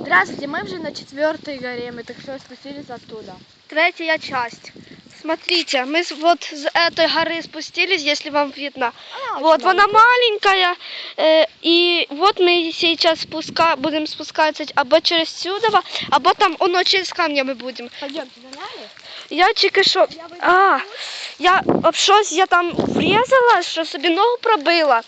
Здравствуйте, мы уже на четвертой горе, мы так что спустились оттуда. Третья часть. Смотрите, мы с- вот с этой горы спустились, если вам видно. вот, она маленькая. э, и вот мы сейчас спуска, будем спускаться або через сюда, або там, оно через камня мы будем. Пойдемте за нами. Я тільки що. А, я об щось я там врізала, що собі ногу пробила.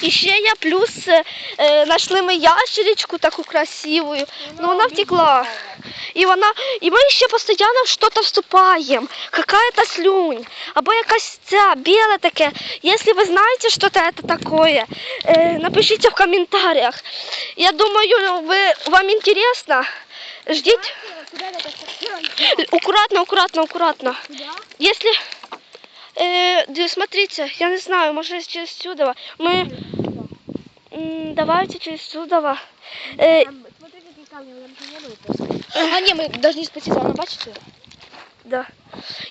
І ще я плюс е, е, знайшли ми ящеричку таку красиву. Ну вона втекла. І вона, і ми ще постійно в щось вступаємо. Какая-то слюнь. Або якась ця біле таке. Якщо ви знаєте, що це таке, е, напишіть в коментарях. Я думаю, ви, вам інтересно. Ждіть. Куда это Аккуратно, аккуратно, аккуратно. Куда? Если, э, смотрите, я не знаю, может через сюда. Мы, м, давайте через сюда. Э, Там, смотри, какие камни, мы там не А, не, мы должны спуститься, она бачите? Да.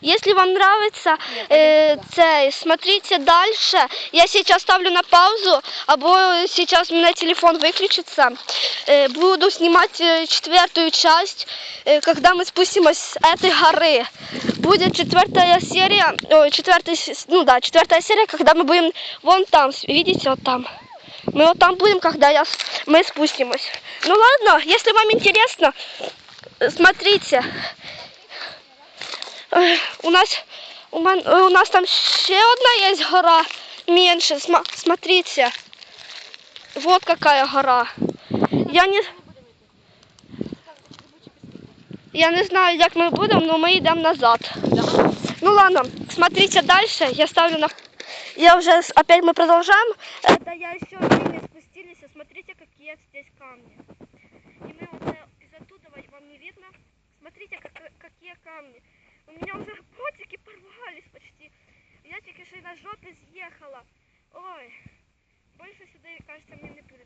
Если вам нравится, э, цей, смотрите дальше. Я сейчас ставлю на паузу, або сейчас у меня телефон выключится. Э, буду снимать э, четвертую часть, э, когда мы спустимся с этой горы. Будет четвертая серия, ой, четвертая, ну да, четвертая серия, когда мы будем вон там, видите, вот там. Мы вот там будем, когда я, мы спустимся. Ну ладно, если вам интересно, э, смотрите. У нас у, мен, е, у нас там ще одна є гора менше. Сма- смотрите. Вот какая гора. Я не, я не знаю, як ми будемо, але ми йдемо назад. Ну ладно, смотрите дальше. Я ставлю на... Я уже, опять мы продолжаем. Это я еще не спустились. Смотрите, какие здесь камни. И мы вот э, из оттуда, вам не видно. Смотрите, как, какие камни. У меня уже котики порвались почти. Я тільки що й на жопі з'їхала. Ой, більше сюди, кажется, мені не буде.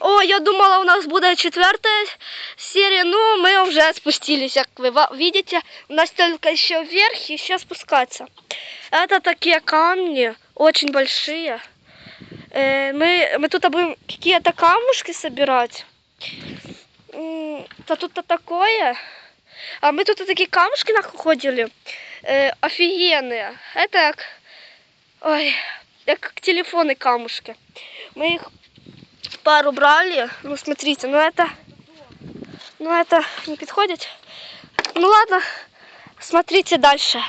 О, я думала, у нас буде четвертая серия, но мы уже спустились, как вы ва- видите. У нас только еще вверх и еще спускаться. Это такие камни, очень большие. Э, мы, мы тут будем какие-то камушки собирать. М, Да тут-то такое. А мы тут такие камушки находили. Э, офигенные. Это как, ой, как телефоны камушки. Мы их пару брали. Ну, смотрите, ну это, ну это не подходит. Ну ладно, смотрите дальше.